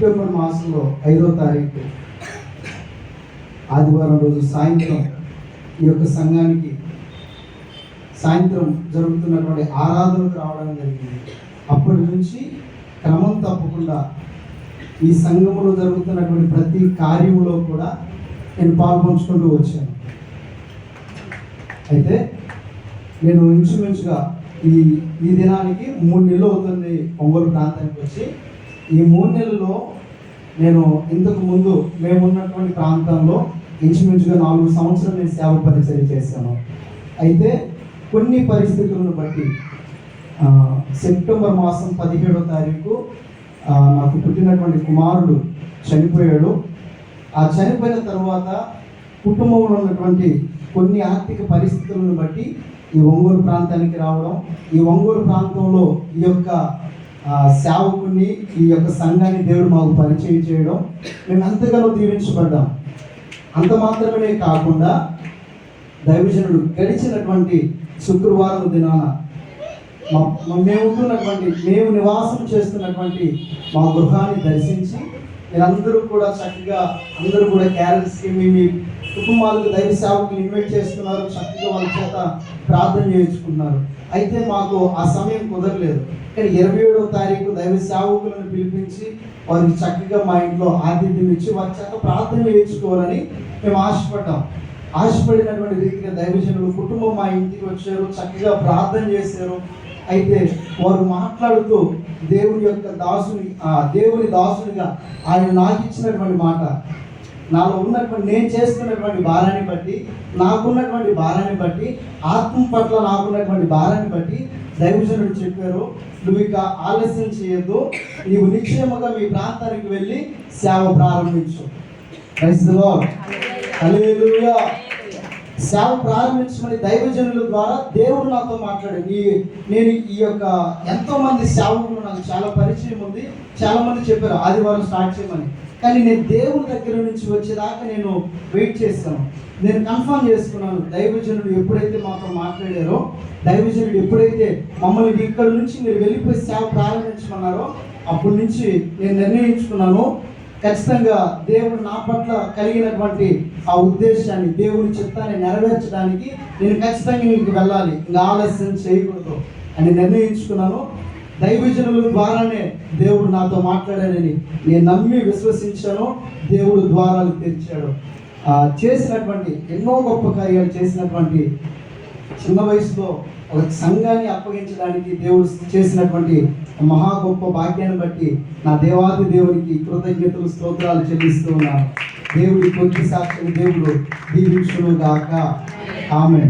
September మాసంలో ఐదో తారీఖు ఆదివారం రోజు సాయంత్రం ఈ యొక్క సంఘానికి సాయంత్రం జరుగుతున్నటువంటి ఆరాధనకు రావడం జరిగింది. అప్పటి నుంచి క్రమం తప్పకుండా ఈ సంఘములో జరుగుతున్నటువంటి ప్రతి కార్యంలో కూడా నేను పాల్పంచుకుంటూ వచ్చాను. అయితే నేను ఇంచుమించుగా ఈ ఈ దినానికి మూడు నెలలు అవుతుంది ఒంగోలు ప్రాంతానికి వచ్చి ఈ మూడు నెలల్లో నేను ఇంతకు ముందు మేము ఉన్నటువంటి ప్రాంతంలో ఇంచుమించుగా నాలుగు సంవత్సరాలు నేను సేవ పరిచయం చేశాను. అయితే కొన్ని పరిస్థితులను బట్టి సెప్టెంబర్ మాసం పదిహేడో తారీఖు నాకు పుట్టినటువంటి కుమారుడు చనిపోయాడు. ఆ చనిపోయిన తర్వాత కుటుంబంలో ఉన్నటువంటి కొన్ని ఆర్థిక పరిస్థితులను బట్టి ఈ ఒంగోలు ప్రాంతానికి రావడం ఈ ఒంగోలు ప్రాంతంలో ఈ యొక్క సేవకుని ఈ యొక్క సంఘాన్ని దేవుడు మాకు పరిచయం చేయడం మేము ఎంతగానో దీవించబడ్డాం. అంత మాత్రమే కాకుండా దైవజనుడు గడిచినటువంటి శుక్రవారం దినాన మా మేము ఉంటున్నటువంటి మేము నివాసం చేస్తున్నటువంటి మా గృహాన్ని దర్శించి మీరందరూ కూడా చక్కగా అందరూ కూడా క్యారెట్స్కి మీ మీ కుటుంబాలకు దైవ సేవకులు ఇన్వైట్ చేస్తున్నారు. చక్కగా వాళ్ళ చేత ప్రార్థన చేయించుకున్నారు. అయితే మాకు ఆ సమయం కుదరలేదు. కానీ ఇరవై ఏడవ తారీఖు దైవ సేవకులను పిలిపించి వారికి చక్కగా మా ఇంట్లో ఆతిథ్యం ఇచ్చి వారి చేత ప్రార్థన చేయించుకోవాలని మేము ఆశపడ్డాం. ఆశపడినటువంటి రీతిగా దైవజనులు కుటుంబం మా ఇంటికి వచ్చారు. చక్కగా ప్రార్థన చేశారు. అయితే వారు మాట్లాడుతూ దేవుని యొక్క దాసుని ఆ దేవుని దాసునిగా ఆయన నాకు ఇచ్చినటువంటి మాట నాలో ఉన్నటువంటి నేను చేస్తున్నటువంటి భారాన్ని బట్టి నాకున్నటువంటి భారాన్ని బట్టి ఆత్మ పట్ల నాకున్నటువంటి భారాన్ని బట్టి దైవజనుడు చెప్పారు నువ్వు ఇక ఆలస్యం చేయొద్దు నీవు నిశ్చయముగా మీ ప్రాంతానికి వెళ్ళి సేవ ప్రారంభించు. హల్లెలూయా సేవ ప్రారంభించమని దైవజనుల ద్వారా దేవుడు నాతో మాట్లాడాడు. ఈ నేను ఈ యొక్క ఎంతో మంది సేవకులు నాకు చాలా పరిచయం ఉంది. చాలా మంది చెప్పారు ఆదివారం స్టార్ట్ చేయమని. కానీ నేను దేవుని దగ్గర నుంచి వచ్చేదాకా నేను వెయిట్ చేస్తాను నేను కన్ఫర్మ్ చేసుకున్నాను దైవజనుడు ఎప్పుడైతే మాతో మాట్లాడారో దైవజనుడు ఎప్పుడైతే మమ్మల్ని ఇక్కడ నుంచి మీరు వెళ్ళిపోయి సేవ ప్రారంభించమన్నారో అప్పటి నుంచి నేను నిర్ణయించుకున్నాను. ఖచ్చితంగా దేవుడు నా పట్ల కలిగినటువంటి ఆ ఉద్దేశాన్ని దేవుని చిత్తాన్ని నెరవేర్చడానికి నేను ఖచ్చితంగా నీకు వెళ్ళాలి. ఇంకా ఆలస్యం చేయకూడదు అని నిర్ణయించుకున్నాను. దైవజనుల ద్వారానే దేవుడు నాతో మాట్లాడాడని నేను నమ్మి విశ్వసించాను. దేవుడు ద్వారాలు తెరిచాడు. చేసినటువంటి ఎన్నో గొప్ప కార్యాలు చేసినటువంటి చిన్న వయసులో ఒక సంఘాన్ని అప్పగించడానికి దేవుడు చేసినటువంటి మహా గొప్ప భాగ్యాన్ని బట్టి నా దేవాది దేవునికి కృతజ్ఞతలు స్తోత్రాలు చెల్లిస్తూ ఉన్నాను. దేవుడి కొద్ది సాక్షి దేవుడు దీవించును గాక ఆమె